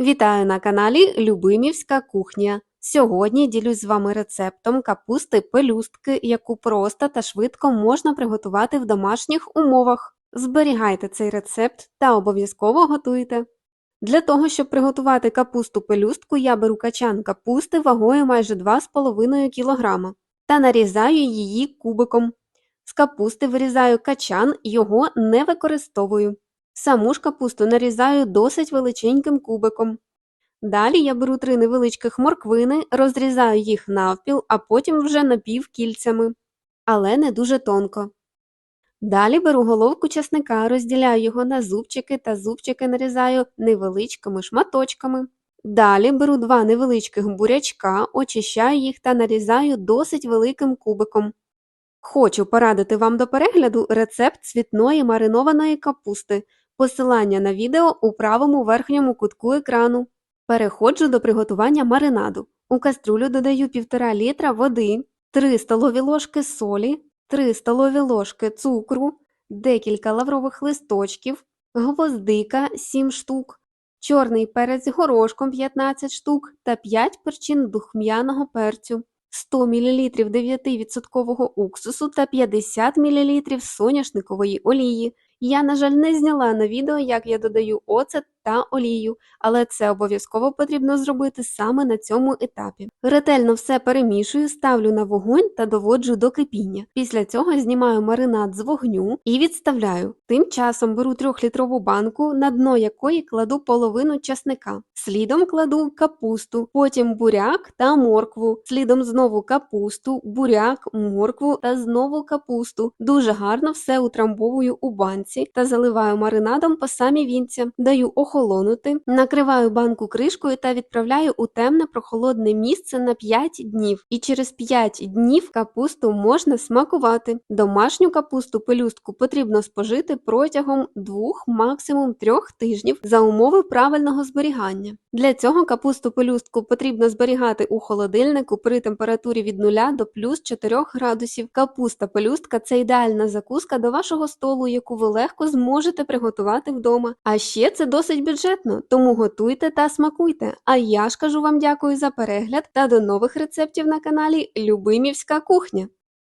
Вітаю на каналі Любимівська кухня. Сьогодні ділюсь з вами рецептом капусти пелюстки, яку просто та швидко можна приготувати в домашніх умовах. Зберігайте цей рецепт та обов'язково готуйте. Для того, щоб приготувати капусту пелюстку, я беру качан капусти вагою майже 2,5 кг та нарізаю її кубиком. З капусти вирізаю качан, його не використовую. Саму ж капусту нарізаю досить величеньким кубиком. Далі я беру три невеличких морквини, розрізаю їх навпіл, а потім вже напівкільцями, але не дуже тонко. Далі беру головку часника, розділяю його на зубчики та зубчики нарізаю невеличкими шматочками. Далі беру два невеличких бурячка, очищаю їх та нарізаю досить великим кубиком. Хочу порадити вам до перегляду рецепт цвітної маринованої капусти. Посилання на відео у правому верхньому кутку екрану. Переходжу до приготування маринаду. У каструлю додаю 1,5 літра води, 3 столові ложки солі, 3 столові ложки цукру, декілька лаврових листочків, гвоздика 7 штук, чорний перець горошком 15 штук та 5 перчин духм'яного перцю. 100 мл 9% уксусу та 50 мл соняшникової олії. Я, на жаль, не зняла на відео, як я додаю оцет та олію, але це обов'язково потрібно зробити саме на цьому етапі. Ретельно все перемішую, ставлю на вогонь та доводжу до кипіння. Після цього знімаю маринад з вогню і відставляю. Тим часом беру 3-літрову банку, на дно якої кладу половину часника. Слідом кладу капусту, потім буряк та моркву, слідом знову капусту, буряк, моркву та знову капусту. Дуже гарно все утрамбовую у банці та заливаю маринадом по самі вінця, даю охолонути, накриваю банку кришкою та відправляю у темне прохолодне місце на 5 днів. І через 5 днів капусту можна смакувати. Домашню капусту пелюстку потрібно спожити протягом 2, максимум 3 тижнів за умови правильного зберігання. Для цього капусту пелюстку потрібно зберігати у холодильнику при температурі від 0 до плюс 4 градусів. Капуста пелюстка це ідеальна закуска до вашого столу, яку ви легко зможете приготувати вдома. А ще це досить бюджетно, тому готуйте та смакуйте. А я ж кажу вам дякую за перегляд та до нових рецептів на каналі Любимівська кухня.